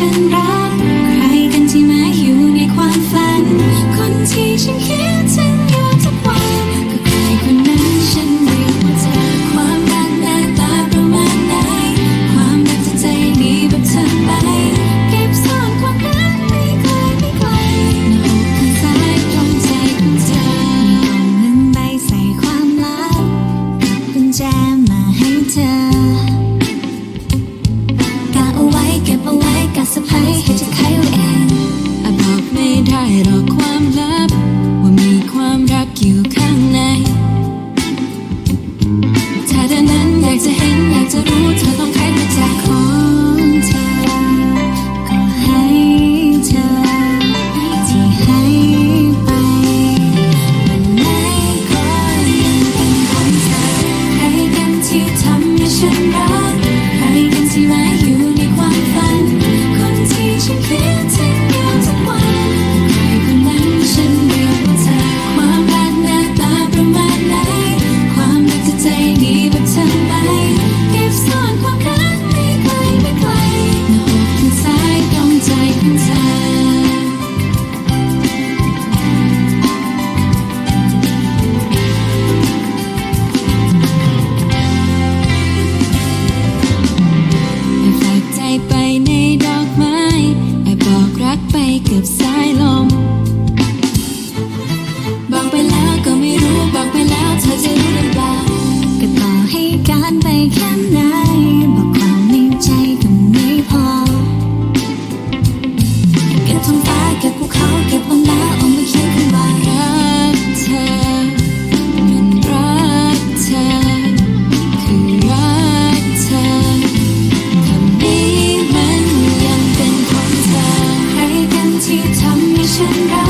Generation Rise. านไปแค่ไหนบอกความในใจก็ไม่พอเก็บท้งฟ้าเก็บภูเขาเก็บบนดาวอามาเขียนคำว่ารักเธอมันรักเธอคือรักเธอคำนี้มันยังเป็นของเธอใครกันที่ทำให้ฉันรัก